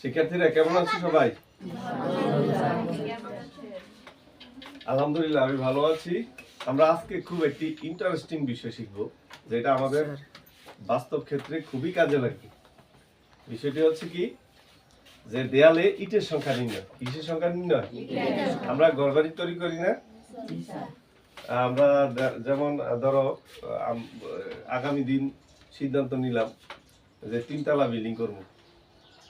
শিক্ষার্থীরা কেমন আছো সবাই? আলহামদুলিল্লাহ আমি ভালো আছি। আমরা আজকে খুব একটি ইন্টারেস্টিং বিষয় শিখব যেটা আমাদের বাস্তব ক্ষেত্রে খুবই কাজে লাগবে। বিষয়টি হচ্ছে কি যে দেয়ালে ইটের সংখ্যা নির্ণয়। কিসের সংখ্যা নির্ণয়? আমরা ঘরবাড়ি তৈরি করি না। আমরা যেমন ধরো আগামী দিন সিদ্ধান্ত নিলাম যে তিনতলা বিল্ডিং করব।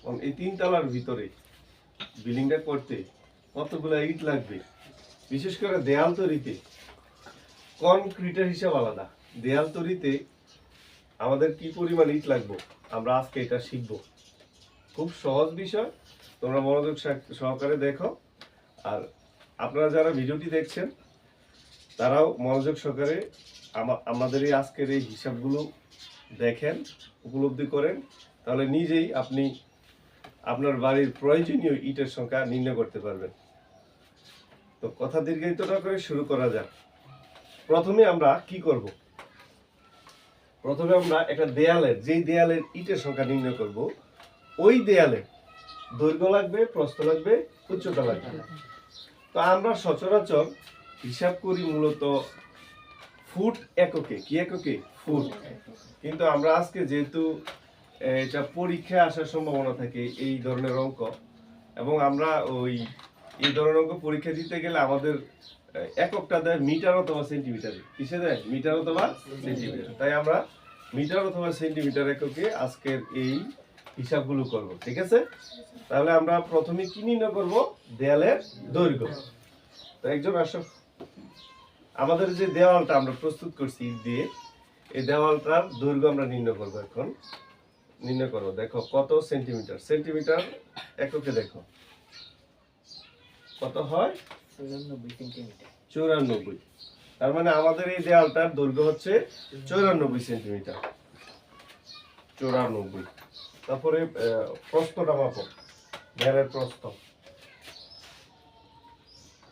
এবং এই তিনতলার ভিতরে বিল্ডিংটা করতে কতগুলো ইট লাগবে? বিশেষ করে দেয়াল তৈরিতে। কনক্রিটের হিসাব আলাদা। দেয়াল তৈরিতে আমাদের কি পরিমাণ ইট লাগবে? আমরা আজকে এটা শিখব। খুব সহজ বিষয়। তোমরা মনোযোগ সহ- সহকারে দেখো। আর আপনারা যারা ভিডিওটি দেখছেন, তারাও মনোযোগ সহকারে আমাদের এই আজকের এই হিসাবগুলো দেখেন, উপলব্ধি করেন, তাহলে নিজেই আপনি আপনার বাড়ির প্রয়োজনীয় ইটের সংখ্যা নির্ণয় করতে পারবেন। তো কথা দীর্ঘায়িত না করে শুরু করা যাক। প্রথমে আমরা কি করব? প্রথমে আমরা একটা দেয়ালের যেই দেয়ালের ইটের সংখ্যা নির্ণয় করব, ওই দেয়ালে দৈর্ঘ্য লাগবে, প্রস্থ লাগবে, উচ্চতা লাগবে। তো আমরা সচরাচর হিসাব করি মূলত ফুট এককে। কি এককে? কিন্তু আমরা আজকে যেহেতু এটা পরীক্ষায় আসার সম্ভাবনা থাকে এই ধরনের অঙ্ক, এবং আমরা ওই, এই ধরনের অঙ্ক পরীক্ষা দিতে গেলে আমাদের এককটা দেয় মিটার অথবা সেন্টিমিটারে। কিসে দেয়? মিটার অথবা সেন্টিমিটার। তাই আমরা মিটার অথবা সেন্টিমিটার এককে আজকের এই হিসাবগুলো করব, ঠিক আছে? তাহলে আমরা প্রথমে কি নির্ণয় করব? দেয়ালের দৈর্ঘ্য। তো একজন আসো। আমাদের যে দেওয়ালটা আমরা প্রস্তুত করছি দিয়ে এই দেওয়ালটার দৈর্ঘ্য আমরা নির্ণয় করব এখন। নির্ণয় করব দেখো কত সেন্টিমিটার? সেন্টিমিটার এককে দেখো। কত হয়? চৌরানব্বই তার মানে আমাদের এই দেওয়ালটার দৈর্ঘ্য হচ্ছে চৌরানব্বই সেন্টিমিটার। চৌরানব্বই। তারপরে আহ, প্রস্থটা মাপো। দেয়ালের প্রস্থ।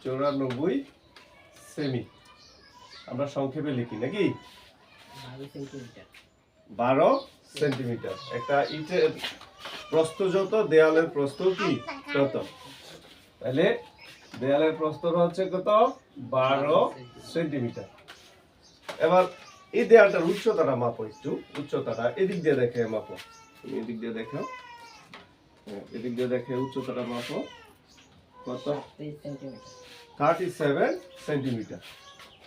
চৌরানব্বই সেমি। আমরা সংক্ষেপে লিখি নাকি? বারো সেন্টিমিটার। একটা ইটের প্রস্থ যত দেয়ালের প্রস্থ কি? তত তাহলে দেয়ালের প্রস্থ হচ্ছে কত? বারো সেন্টিমিটার। এবার এই দেয়ালটার উচ্চতাটা মাপো একটু। উচ্চতাটা এদিক দিয়ে দেখে মাপো। তুমি এদিক দিয়ে দেখো। হ্যাঁ, এদিক দিয়ে দেখে উচ্চতাটা মাপো। কত? Thirty seven centimetre.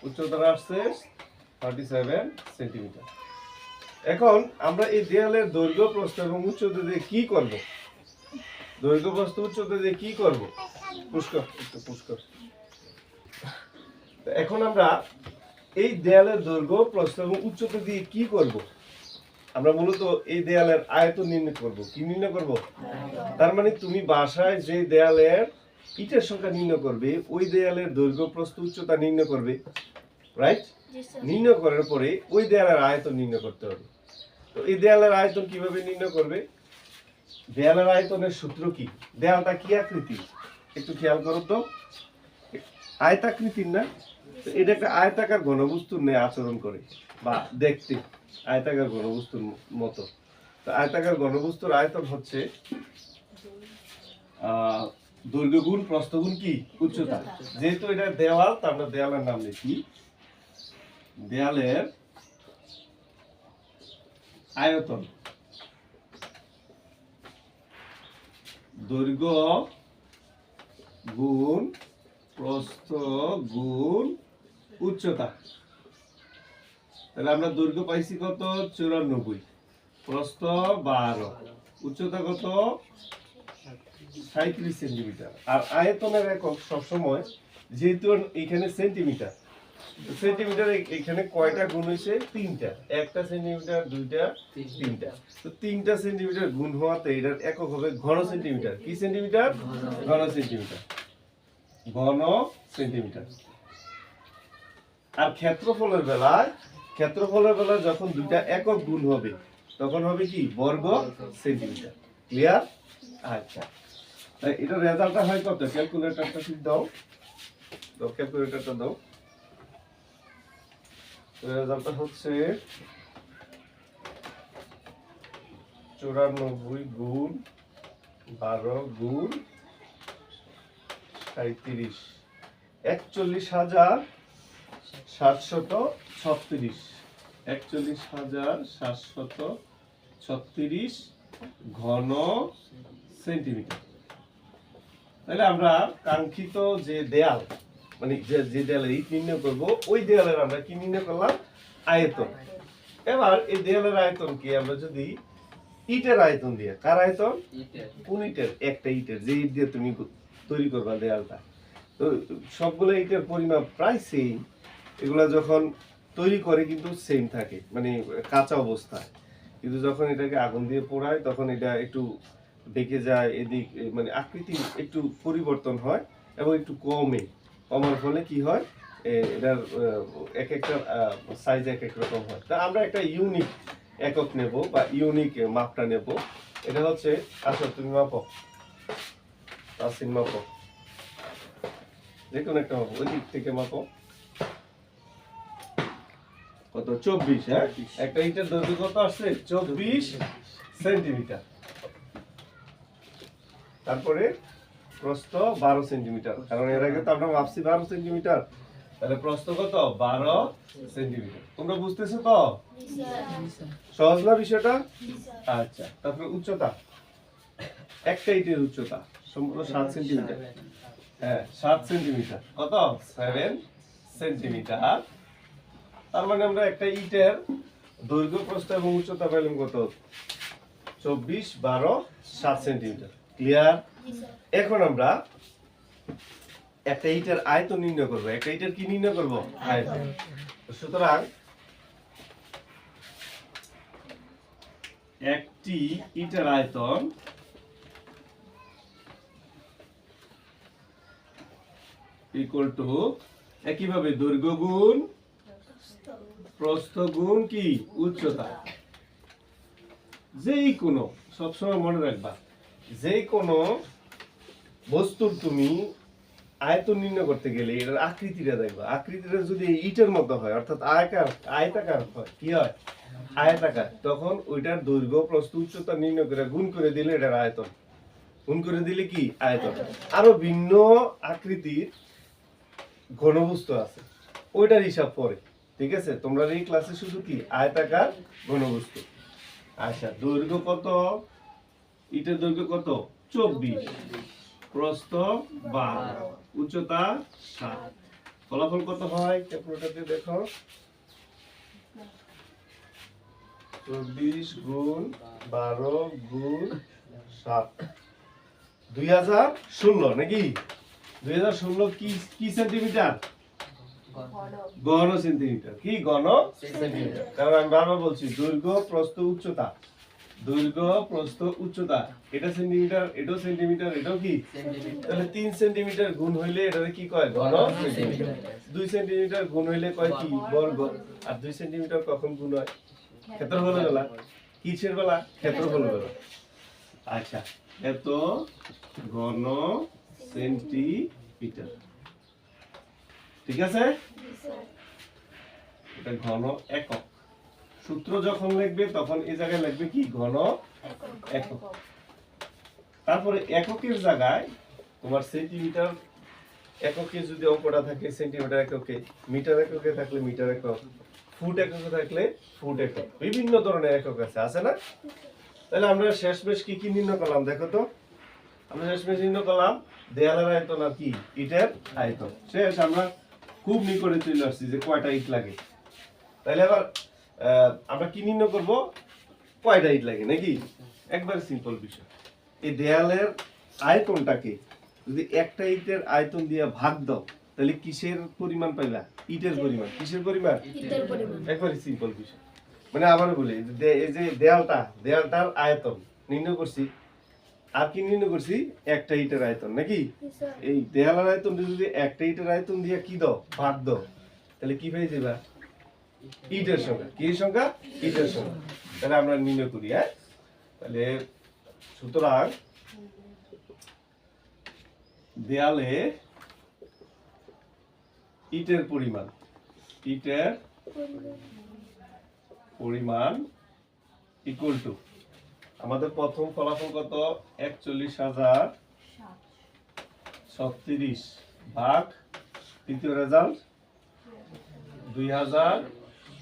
উচ্চতাটা আসছে সেন্টিমিটার এখন আমরা এই দেয়ালের দৈর্ঘ্য, প্রস্থ এবং উচ্চতা দিয়ে কি করব? দৈর্ঘ্য, প্রস্থ, উচ্চতা দিয়ে কি করব? পুষ্কর পুষ্কর এখন আমরা এই দেয়ালের দৈর্ঘ্য, প্রস্থ এবং উচ্চতা দিয়ে কি করব? আমরা মূলত এই দেয়ালের আয়তন নির্ণয় করব। কি নির্ণয় করব? তার মানে তুমি বাসায় যে দেয়ালের ইটের সংখ্যা নির্ণয় করবে, ওই দেয়ালের দৈর্ঘ্য, প্রস্থ, উচ্চতা নির্ণয় করবে। রাইট নির্ণয় করার পরে ওই দেয়ালের আয়তন নির্ণয় করতে হবে। তো এই দেয়ালের আয়তন কীভাবে নির্ণয় করবে? দেয়ালের আয়তনের সূত্র কি? দেয়ালটা কি আকৃতি একটু খেয়াল করো তো। আয়তাকৃতির না? এটা একটা আয়তাকার ঘনবস্তুর ন্যায় আচরণ করে বা দেখতে আয়তাকার ঘনবস্তুর মতো। তো আয়তাকার ঘনবস্তুর আয়তন হচ্ছে আহ, দৈর্ঘ্য গুণ প্রস্থ গুণ কি উচ্চতা। যেহেতু এটা দেওয়াল তো আমরা দেওয়ালের নাম লিখি দেয়ালের আয়তন। দৈর্ঘ্য গুণ প্রস্থ গুণ উচ্চতা। তাহলে আমরা দৈর্ঘ্য পাইছি কত? চুরানব্বই। প্রস্থ বারো। উচ্চতা কত? সাঁত্রিশ সেন্টিমিটার। আর আয়তনের একক সবসময় যেহেতু এখানে সেন্টিমিটার। সেন্টিমিটার এখানে কয়টা গুণ হয়েছে? তিনটা। একটা সেন্টিমিটার দুইটা তিনটা। তো তিনটা সেন্টিমিটার গুণ হওয়াতে এটার একক হবে ঘন সেন্টিমিটার। কি সেন্টিমিটার? ঘন সেন্টিমিটার। ঘন সেন্টিমিটার। আর ক্ষেত্রফলের বেলায় ক্ষেত্রফলের বেলায় যখন দুইটা একক গুণ হবে তখন হবে কি? বর্গ সেন্টিমিটার। ক্লিয়ার? আচ্ছা। এটা রেজাল্টটা হয় কত? ক্যালকুলেটরটা ঠিক দাও। দাও ক্যালকুলেটরটা দাও। রেজাল্টটা হচ্ছে চুরানব্বই গুণ বারো গুণ সাঁত্রিশ একচল্লিশ হাজার সাতশত ছত্রিশ। একচল্লিশ হাজার সাতশত ছত্রিশ ঘন সেন্টিমিটার। তাহলে আমরা কাঙ্ক্ষিত যে দেয়াল মানে যে যে দেয়ালের ইট নির্ণয় করব ওই দেয়ালের আমরা কি নির্ণয় করলাম? আয়তন। এবার এই দেয়ালের আয়তন কি? আমরা যদি ইটের আয়তন দিয়ে কার আয়তন? কোন ইটের? একটা ইটের যে ইট দিয়ে তুমি তৈরি করবা দেয়ালটা। তো সবগুলো ইটের পরিমাপ প্রায় সেম এগুলা যখন তৈরি করে কিন্তু সেম থাকে মানে কাঁচা অবস্থায়। কিন্তু যখন এটাকে আগুন দিয়ে পোড়ায় তখন এটা একটু বেঁকে যায় এদিক মানে আকৃতি একটু পরিবর্তন হয় এবং একটু কমে। কমার ফলে কি হয়? এটার এক একটা সাইজ এক এক রকম হয়। তা আমরা একটা ইউনিক একক নেব বা ইউনিক মাপটা নেব। এটা হচ্ছে আসো তুমি মাপো। তাসিন মাপো। যে কোনো একটা মাপো ওই দিক থেকে মাপো। কত? চব্বিশ হ্যাঁ? একটা ইটের দৈর্ঘ্য কত আসছে? চব্বিশ। সেন্টিমিটার। তারপরে প্রস্থ বারো সেন্টিমিটার। কারণ এর আগে তো আমরা মাপছি বারো সেন্টিমিটার। তাহলে প্রস্থ কত? বারো সেন্টিমিটার। তোমরা বুঝতেছো তো? সহজ না বিষয়টা? আচ্ছা তারপরে উচ্চতা। একটা ইটের উচ্চতা, সম্পূর্ণ সাত সেন্টিমিটার। হ্যাঁ সাত সেন্টিমিটার। কত? Seven centimetre. তার মানে আমরা একটা ইটের দৈর্ঘ্য, প্রস্থ এবং উচ্চতা পেলাম কত? চব্বিশ বারো সাত সেন্টিমিটার। ক্লিয়ার? এখন আমরা একটা ইটের আয়তন নির্ণয় করব। একটা ইটের কি নির্ণয় সুতরাং একটি ইটের আয়তন ইকুয়াল টু একইভাবে দৈর্ঘ্য গুণ প্রস্থ গুণ কি? উচ্চতা। যেই কোনো, সবসময় মনে রাখবা, যেই কোনো বস্তুর তুমি আয়তন নির্ণয় করতে গেলে এটার আকৃতিটা দেখবা। আকৃতিটা যদি ইটের মতো হয়, অর্থাৎ আয়কার আয়তাকার হয়, কি হয়? আয়তাকার। তখন ওইটার দৈর্ঘ্য, প্রস্থ, উচ্চতা নির্ণয় করে গুণ করে দিলে এটার আয়তন। গুণ করে দিলে কি? আয়তন। আরও ভিন্ন আকৃতির ঘনবস্তু আছে। ওইটার হিসাব পরে, ঠিক আছে? তোমরা এই ক্লাসে শুধু কি? আয়তাকার ঘনবস্তু। আচ্ছা দৈর্ঘ্য কত? ইটের দৈর্ঘ্য কত? চব্বিশ। প্রস্থ বারো। উচ্চতা সাত ফলাফল কত হয়? ক্যালকুলেটরতে দেখো। চব্বিশ গুণ বারো গুণ সাত দুই হাজার ষোলো নাকি? দুই হাজার ষোলো কি কি সেন্টিমিটার গণ সেন্টিমিটার কি গণ সেন্টিমিটার কারণ আমি বারবার বলছি দৈর্ঘ্য প্রস্থ উচ্চতা। দৈর্ঘ্য প্রস্থ উচ্চতা। এটা সেন্টিমিটার এটাও সেন্টিমিটার এটাও কি? তাহলে তিন সেন্টিমিটার গুণ হইলে এটাকে কি কয়? ঘন? দুই সেন্টিমিটার গুণ হইলে কয় কি? বর্গ। আর দুই সেন্টিমিটার কখন গুণ হয়? ক্ষেত্রফল বেলা কিসের বেলা? ক্ষেত্রফল বেলা আচ্ছা এত ঘন সেন্টিমিটার ঠিক আছে? এটা ঘন একক। সূত্র যখন লিখবে, তখন এই জায়গায় লিখবে কি? ঘন একক। তারপরে এককের জায়গায় তোমার সেন্টিমিটার এককে যদি অঙ্কটা থাকে সেন্টিমিটার এককে মিটার এককে থাকলে মিটার একক ফুট এককে থাকলে ফুট একক। বিভিন্ন ধরনের একক আছে আছে না? তাহলে আমরা শেষমেশ কি কি নির্ণয় করলাম? দেখো তো। আমরা শেষমেশ নির্ণয় করলাম, দেয়ালের আয়তন আর কি? ইটের আয়তন। শেষ, আমরা খুব নিকটে চলে আসছি যে কয়টা ইট লাগে। তাহলে আবার আমরা কি নির্ণয় করব? কয়টা ইট লাগে নাকি? একবার সিম্পল বিষয়। এই দেয়ালের আয়তনটাকে যদি একটা ইটের আয়তন দিয়ে ভাগ দাও তাহলে কিসের পরিমাণ পাইলা ইটের পরিমাণ। কিসের পরিমাণ? একবারে সিম্পল বিষয়। মানে আবার বলি এই যে দেয়ালটা দেয়ালটার আয়তন নির্ণয় করছি। আর কি নির্ণয় করছি? একটা ইটের আয়তন নাকি? এই দেয়ালের আয়তন যদি একটা ইটের আয়তন দিয়ে কি দাও? ভাগ দাও। তাহলে কি পেয়ে যাবা? ইটের সংখ্যা। কি সংখ্যা? ইটের সংখ্যা। তাহলে আমরা নির্ণয় করি হ্যাঁ? তাহলে সুতরাং দেয়ালে ইটের পরিমাণ ইটের পরিমাণ ইকুয়াল টু আমাদের প্রথম ফলাফল কত? একচল্লিশ হাজার ছত্রিশ ভাগ তৃতীয় রেজাল্ট দুই হাজার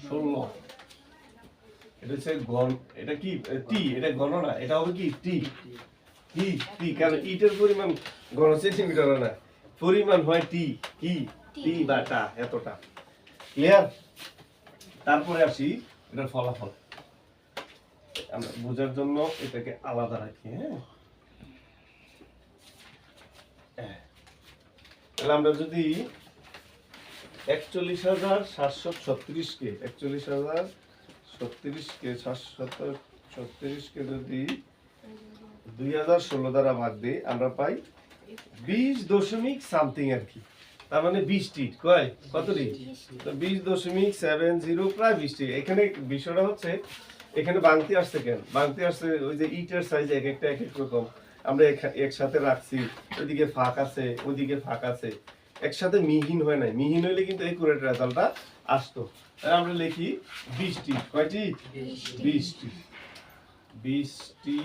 ষোলো। এটা হচ্ছে গণ এটা কি? টি এটা গণনা এটা হবে কি? টি। টি টি কারণ ইটের পরিমাণ গণ সেন্টিমিটার না। পরিমাণ হয় টি কি? টি। বা টা এতটা। ক্লিয়ার তারপরে আসি এটার ফলাফল। আমরা বোঝার জন্য এটাকে আলাদা রাখি হ্যাঁ? হ্যাঁ। তাহলে আমরা যদি একচল্লিশ হাজার সাতশো ছত্রিশ কে, একচল্লিশ হাজার ছত্রিশ কে, সাতশো ছত্রিশ কে যদি দুই হাজার ষোলো দ্বারা ভাগ দিই, আমরা পাই বিশ দশমিক সামথিং আর কি। তার মানে বিশটি কয়? কতটি? তো বিশ দশমিক সেভেন জিরো, প্রায় বিশটি এখানে বিষয়টা হচ্ছে, এখানে বাংতি আসছে কেন? বাংতি আসছে ওই যে ইটের সাইজ এক একটা, এক এক রকম। আমরা একসাথে রাখছি, ওইদিকে ফাঁক আছে, ওইদিকে ফাঁক আছে। একসাথে মিহিন হয় নাই। মিহিন হইলে কিন্তু এই কুরেট রেজাল্টটা আসতো। তাই আমরা লিখি বিশটি কয়টি? বিশটি বিশটি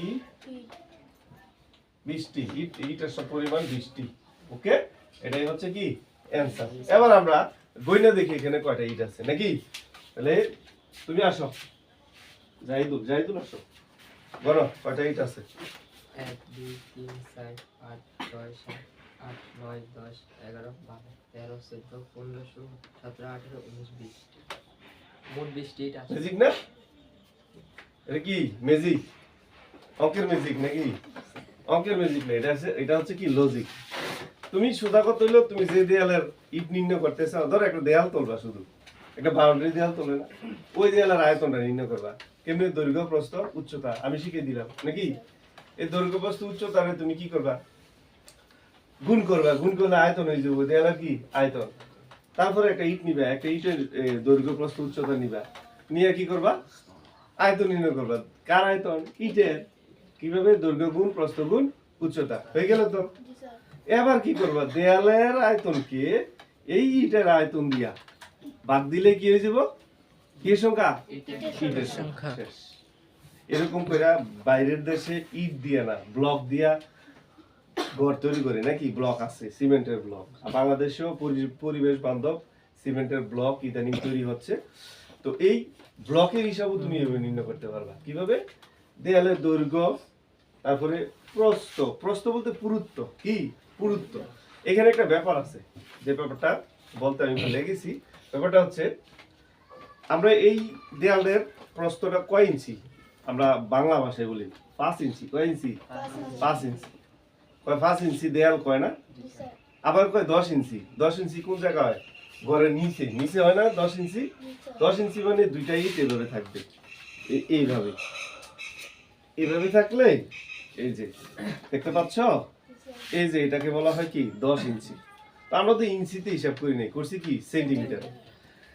বিশটি ইট ইটের সব পরিমাণ বিশটি ওকে? এটাই হচ্ছে কি? অ্যান্সার। এবার আমরা গইনা দেখি এখানে কয়টা ইট আছে। নাকি? তাহলে তুমি আসো। জাহিদুল জাহিদুল আসো। বলো কয়টা ইট আছে? এক দুই তিন চার পাঁচ ছয় সাত আট, নয়, দশ, এগারো, বারো, তেরো, চোদ্দ, পনেরো, ষোলো, সতেরো, আঠেরো, উনিশ, বিশ। মোট বিশটি আছে। ম্যাজিক না? এটা কি? ম্যাজিক অঙ্কের ম্যাজিক নাকি? অঙ্কের ম্যাজিক না, এটা হচ্ছে এটা হচ্ছে কি? লজিক তুমি সুদা কত হইল? তুমি যে দেয়ালের ইট নির্ণয় করতে চাও, ধরো একটা দেয়াল তুলবা শুধু। একটা বাউন্ডারি দেয়াল তোলে না। ওই দেয়ালের আয়তনটা নির্ণয় করবা। কেমনি? দৈর্ঘ্য, প্রস্থ, উচ্চতা। আমি শিখিয়ে দিলাম। নাকি? এই দৈর্ঘ্য, প্রস্থ, উচ্চতারে তুমি কি করবা? গুণ করবা গুণ করলে আয়তন হয়ে যাবে দেয়ালের কি? আয়তন। তারপরে একটা ইট নিবা একটা ইটের দৈর্ঘ্য প্রস্থ উচ্চতা নিবা। নিয়ে কি করবা? আয়তন নির্ণয় করবা। কার আয়তন? ইটের। কীভাবে? দৈর্ঘ্য গুণ প্রস্থ গুণ উচ্চতা। হয়ে গেল তো? এবার কি করবা? দেয়ালের আয়তনকে এই ইটের আয়তন দিয়া বাদ দিলে কি হয়ে যাব? কি সংখ্যা? ইটের সংখ্যা। এরকম করে বাইরের দেশে ইট দিয়া না ব্লক দিয়া ঘর তৈরি করে নাকি ব্লক আছে সিমেন্টের ব্লক। আর বাংলাদেশেও পরিবেশ বান্ধব সিমেন্টের ব্লক ইদানিং তৈরি হচ্ছে। তো এই ব্লকের হিসাবও তুমি নির্ণয় করতে পারবা। কীভাবে? দেয়ালের দৈর্ঘ্য তারপরে প্রস্থ। প্রস্থ বলতে পুরুত্ব। কি? পুরুত্ব। এখানে একটা ব্যাপার আছে যে ব্যাপারটা বলতে আমি ভুলে গেছি। ব্যাপারটা হচ্ছে আমরা এই দেয়ালের প্রস্থটা কয় ইঞ্চি? আমরা বাংলা ভাষায় বলি পাঁচ ইঞ্চি। কয় ইঞ্চি। পাঁচ ইঞ্চি। কয় পাঁচ ইঞ্চি দেয়াল কয় না? আবার কয় দশ ইঞ্চি? দশ ইঞ্চি কোন জায়গা হয়? ঘরের নিচে। নিচে হয় না দশ ইঞ্চি? দশ ইঞ্চি মানে দুইটা ইট এভাবে থাকবে। এইভাবে। এইভাবে থাকলে এই যে দেখতে পাচ্ছ? এই যে এটাকে বলা হয় কি? দশ ইঞ্চি। তো আমরা তো ইঞ্চিতে হিসাব করি নাই করছি কি? সেন্টিমিটার।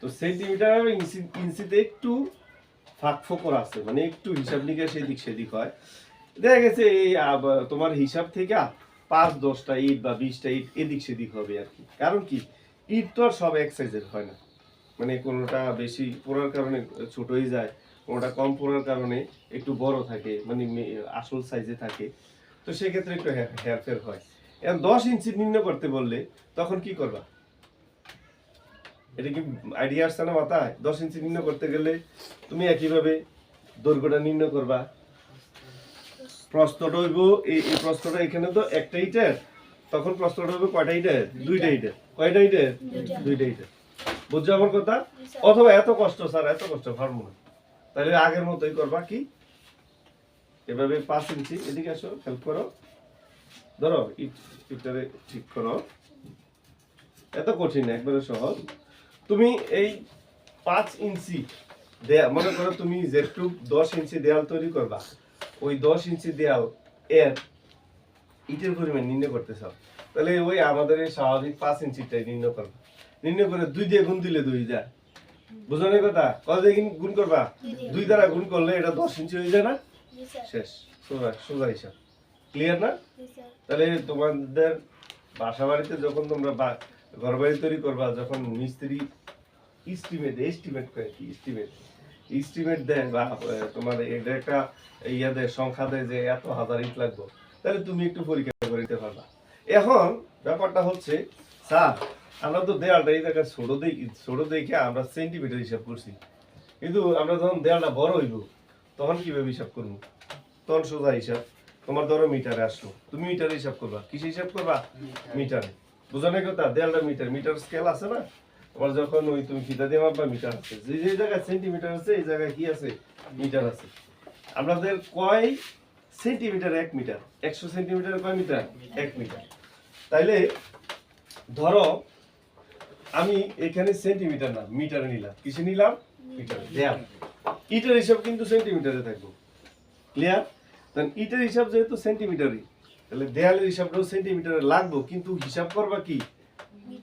তো সেন্টিমিটার আর ইঞ্চি ইঞ্চিতে একটু ফাঁক ফোকর আছে মানে একটু হিসাব নিকাশ এদিক সেদিক হয়। দেখা গেছে এই তোমার হিসাব থেকে পাঁচ, দশটা ইট বা বিশটা ইট এদিক সেদিক হবে আর কি। কারণ কি? ইট তো আর সব এক সাইজের হয় না। মানে কোনোটা বেশি পড়ার কারণে ছোট হয়ে যায়, কোনোটা কম পড়ার কারণে একটু বড় থাকে মানে আসল সাইজে থাকে। তো সেক্ষেত্রে একটু হে- হেরফের হয়। এখন দশ ইঞ্চি নির্ণয় করতে বললে তখন কি করবা? এটা কি আইডিয়া আসছে না মাথায়? দশ ইঞ্চি নির্ণয় করতে গেলে তুমি একইভাবে দৈর্ঘ্যটা নির্ণয় করবা। প্রস্তটা হইব এই এই প্রস্তটা এখানে তো একটা ইটের তখন প্রস্তটা হইব কয়টা ইটের? দুইটা ইটের। কয়টা ইটের? দুইটা। ইটের। বুঝছ আমার কথা? অথবা এত কষ্ট স্যার এত কষ্ট না। তাহলে আগের মতোই করবা কি? এভাবে পাঁচ ইঞ্চি এদিকে আসো হেল্প করো। ধরো ইট ইটটারে ঠিক করো। এত কঠিন একবারে সহজ। তুমি এই পাঁচ ইঞ্চি দেয়া মনে করো তুমি যেটুক দশ ইঞ্চি দেয়াল তৈরি করবা ওই দশ ইঞ্চি দেয়াল এর ইটের পরিমাণ নির্ণয় করতে চাও। তাহলে ওই আমাদের এই স্বাভাবিক পাঁচ ইঞ্চিটাই নির্ণয় করবা নির্ণয় করে দুই দিয়ে গুণ দিলে দুই যায়। বুঝো না কথা? কত দিয়ে গুণ- করবা? দুই দ্বারা গুণ করলে এটা দশ ইঞ্চি হয়ে যায় না? শেষ। সোজা সোজা হিসাব। ক্লিয়ার না? তাহলে তোমাদের বাসা বাড়িতে যখন তোমরা বা- ঘর বাড়ি তৈরি করবা যখন মিস্ত্রি ইস্টিমেট এস্টিমেট করে কি? এস্টিমেট এস্টিমেট দেয় বা তোমার এটা একটা ইয়া দেয় সংখ্যা দেয় যে এত হাজার ইট লাগবে তাহলে তুমি একটু পরীক্ষা করে দিতে পারবা। এখন ব্যাপারটা হচ্ছে স্যার আমরা তো দেয়ালটা এই জায়গায় ছোট দেখি ছোট দেখে আমরা সেন্টিমিটার হিসাব করছি। কিন্তু আমরা যখন দেয়ালটা বড় হইব তখন কীভাবে হিসাব করব? তখন সোজা হিসাব। তোমার ধরো মিটারে আসলো। তুমি মিটারে হিসাব করবা। কিসে হিসাব করবা? মিটারে। বুঝানোর কথা? দেয়ালটা মিটার। মিটার স্কেল আছে না? যখন ওই তুমি ফিতা দিয়ে মাপবা, মিটার আছে। যে যে জায়গায় সেন্টিমিটার আছে, এই জায়গায় কি আছে? মিটার আছে। আমাদের কয় সেন্টিমিটার এক মিটার? একশো সেন্টিমিটার কয় মিটার? এক মিটার। তাইলে ধরো, আমি এখানে সেন্টিমিটার না, মিটারে নিলাম। কিসে নিলাম? মিটারে। দেয়াল। ইটের হিসাব কিন্তু সেন্টিমিটারে থাকব। ক্লিয়ার কারণ ইটের হিসাব যেহেতু সেন্টিমিটারই তাহলে দেয়ালের হিসাবটাও সেন্টিমিটারে লাগবো, কিন্তু হিসাব করবা কি?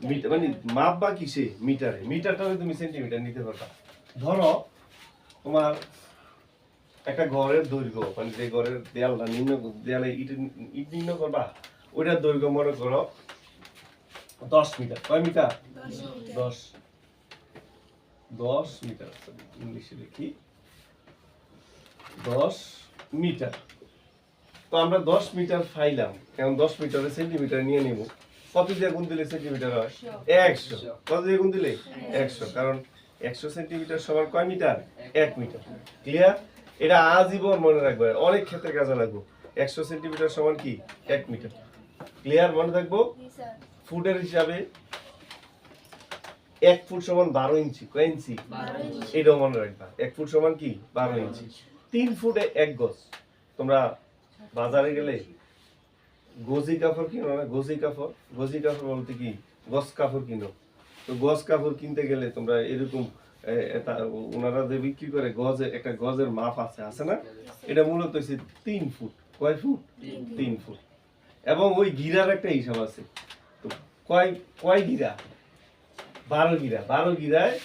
মিটার মানে মাপ বা কিসে মিটারে। মিটারটাও তুমি সেন্টিমিটার নিতে পারবা ধরো তোমার একটা ঘরের দৈর্ঘ্য মানে যে ঘরের দেয়ালটা নিম্ন দেয়ালে ইট ইট নিম্ন করবা ওইটার দৈর্ঘ্য মনে করো দশ মিটার। কয় মিটার? দশ দশ। মিটার ইংলিশে লিখি। দশ মিটার। তো আমরা দশ মিটার ফাইলাম এখন দশ মিটারে সেন্টিমিটার নিয়ে নিব। কত দিয়ে গুণ দিলে সেন্টিমিটার হয়? একশো। কত দিয়ে গুণ দিলে? একশো। কারণ একশো সেন্টিমিটার সমান কয় মিটার? এক মিটার। ক্লিয়ার এটা আজীবন মনে রাখবে। অনেক ক্ষেত্রে কাজে লাগবে। একশো সেন্টিমিটার সমান কি? এক মিটার। ক্লিয়ার মনে থাকব? ফুটের হিসাবে এক ফুট সমান বারো ইঞ্চি। কয় ইঞ্চি? এটাও মনে রাখবা। এক ফুট সমান কি? বারো ইঞ্চি। তিন ফুটে এক গজ। তোমরা বাজারে গেলে গজি কাপড় কিনো না গজি কাপড় গজি কাপড় বলতে কি? গজ কাপড় কিনো। তো গজ কাপড় কিনতে গেলে তোমরা এরকম এটা ওনারা যে বিক্রি করে গজে একটা গজের মাপ আছে আছে না? এটা মূলত হচ্ছে তিন ফুট। কয় ফুট? তিন ফুট। এবং ওই গিরার একটা হিসাব আছে। তো কয় কয় গিরা? বারো গিরা। বারো গিরায়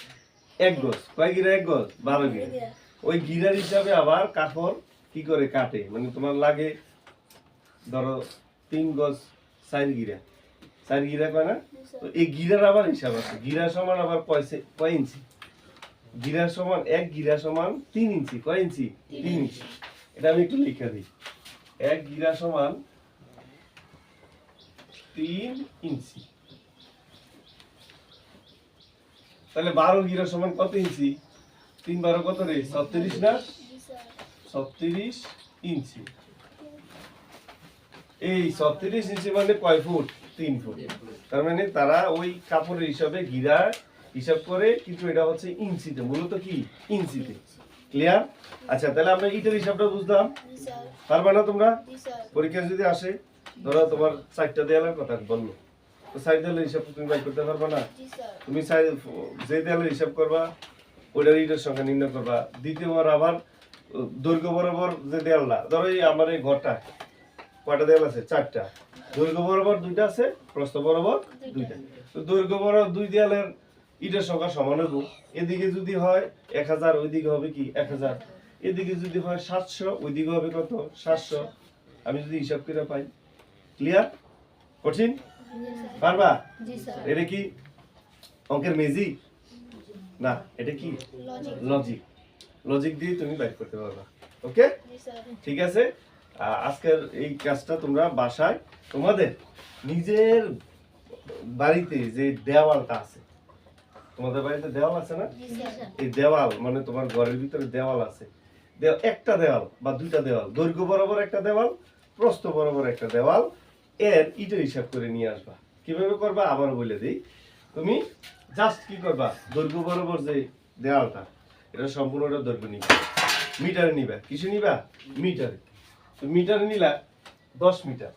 এক গজ। কয় গিরা এক গজ? বারো গিরা। ওই গিরার হিসাবে আবার কাপড় কি করে কাটে? মানে তোমার লাগে ধরো তিন গজ চার গিরা। চার গিরা কয় না? তো এই গিরার আবার হিসাব আছে। গিরা সমান আবার কয় কয় ইঞ্চি? গিরা সমান এক গিরা সমান তিন ইঞ্চি। কয় ইঞ্চি? তিন ইঞ্চি। এটা আমি একটু লিখে দিই। এক গিরা সমান তিন ইঞ্চি। তাহলে বারো গিরা সমান কত ইঞ্চি? তিন বারো কত রে? ছত্রিশ না? ছত্রিশ ইঞ্চি। এই ছত্রিশ ইঞ্চি মানে কয় ফুট? তিন ফুট। তার মানে তারা ওই কাপড়ের হিসাবে গিরা হিসাব করে কিন্তু এটা হচ্ছে ইঞ্চিতে মূলত কি? ইঞ্চিতে। ক্লিয়ার আচ্ছা তাহলে আমরা ইটের হিসাবটা বুঝলাম। পারবা না তোমরা? পরীক্ষা যদি আসে ধরো তোমার চারটা দেয়ালের কথা বলল। তো চার দেয়ালের হিসাব তুমি বাই করতে পারবা না। তুমি যে দেয়ালের হিসাব করবা ওইটার ইটের সংখ্যা নির্ণয় করবা। দ্বিতীয়বার আবার দৈর্ঘ্য বরাবর যে দেয়ালটা ধরো এই আমার এই ঘরটা কয়টা দেয়াল আছে? চারটা। দৈর্ঘ্য বরাবর দুইটা আছে প্রস্থ বরাবর দুইটা। তো দৈর্ঘ্য বরাবর দুই দেয়ালের ইটের সংখ্যা সমান হব এদিকে যদি হয় এক হাজার ওইদিকে হবে কি এক হাজার। এদিকে যদি হয় সাতশো ওইদিকে হবে কত? সাতশো। আমি যদি হিসাব করে পাই। ক্লিয়ার কঠিন? পারবা? এটা কি অঙ্কের মেজি না এটা কি? লজিক লজিক দিয়ে তুমি বাইর করতে পারবা। ওকে ঠিক আছে? আজকের এই কাজটা তোমরা বাসায় তোমাদের নিজের বাড়িতে যে দেওয়ালটা আছে তোমাদের বাড়িতে দেওয়াল আছে না? এই দেওয়াল মানে তোমার ঘরের ভিতরে দেওয়াল আছে। একটা দেওয়াল বা দুইটা দেওয়াল দৈর্ঘ্য বরাবর একটা দেওয়াল প্রস্থ বরাবর একটা দেওয়াল এর ইটের হিসাব করে নিয়ে আসবা। কীভাবে করবা? আবার বলে দিই। তুমি জাস্ট কি করবা? দৈর্ঘ্য বরাবর যে দেওয়ালটা এটা সম্পূর্ণটা দৈর্ঘ্য নিবা। মিটারে নিবা। কিসে নিবা? মিটারে। মিটারে নিলা দশ মিটার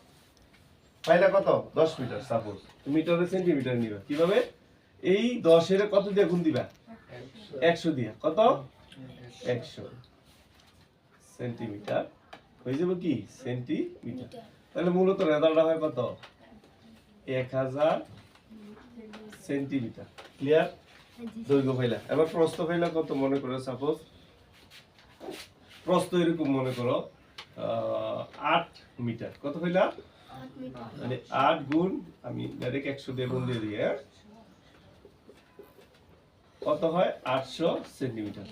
পাইলা কত? দশ মিটার সাপোজ মিটারে সেন্টিমিটার নিবা। কীভাবে? এই দশের কত দিয়ে গুণ দিবা? একশো দিয়া। কত? একশো। সেন্টিমিটার হয়ে যাবে কি? সেন্টিমিটার তাহলে মূলত রেজাল্টটা হয় কত? এক হাজার সেন্টিমিটার ক্লিয়ার দৈর্ঘ্য ফাইলা এবার প্রস্থ ফাইলা কত মনে করো সাপোজ প্রস্থ এরকম মনে করো। আট মিটার। কত ফাইলা মানে আট গুণ আমি ডাইরেক্ট একশো দিয়ে গুণ দিয়ে দিই হ্যাঁ? কত হয়? আটশো সেন্টিমিটার।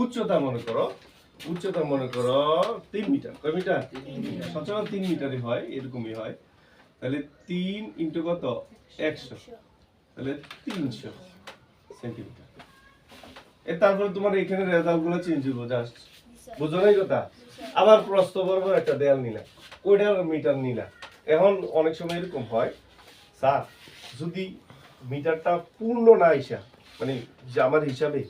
উচ্চতা মনে করো উচ্চতা মনে করো তিন মিটার। কয় মিটার? সচরাচর তিন মিটারই হয় এরকমই হয়। তাহলে তিন ইন্টু কত? একশো। তাহলে তিনশো সেন্টিমিটার। এর তারপরে তোমার এখানে রেজাল্টগুলো চেঞ্জ হব জাস্ট বুঝো নাই কথা? আবার প্রস্ত বরাবর একটা দেয়াল নিলা ওইটার মিটার নিলা? এখন অনেক সময় এরকম হয় স্যার যদি মিটারটা পূর্ণ না আইসা মানে আমার হিসাবে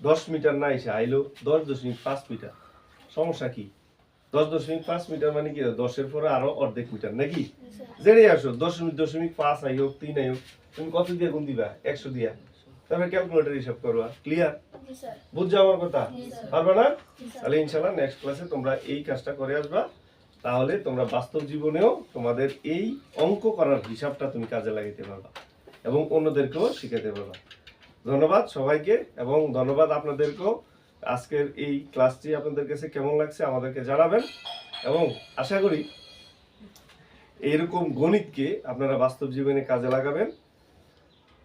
দশ মিটার না আইসা আইলো দশ দশমিক পাঁচ মিটার। সমস্যা কি? দশ দশমিক পাঁচ মিটার মানে কি? দশের পরে আরও অর্ধেক মিটার নাকি? জেনে আসো দশমিক দশমিক পাঁচ আই হোক তিন আই হোক তুমি কত দিয়ে গুণ দিবা? একশো দিয়া। তারপরে ক্যালকুলেটার হিসাব করবা। ক্লিয়ার বুঝছ আমার কথা? পারবে না? তাহলে ইনশাল্লাহ নেক্সট ক্লাসে তোমরা এই কাজটা করে আসবা। তাহলে তোমরা বাস্তব জীবনেও তোমাদের এই অঙ্ক করার হিসাবটা তুমি কাজে লাগাইতে পারবা এবং অন্যদেরকেও শিখাতে পারবা। ধন্যবাদ সবাইকে এবং ধন্যবাদ আপনাদেরকেও। আজকের এই ক্লাসটি আপনাদের কাছে কেমন লাগছে আমাদেরকে জানাবেন এবং আশা করি এইরকম গণিতকে আপনারা বাস্তব জীবনে কাজে লাগাবেন।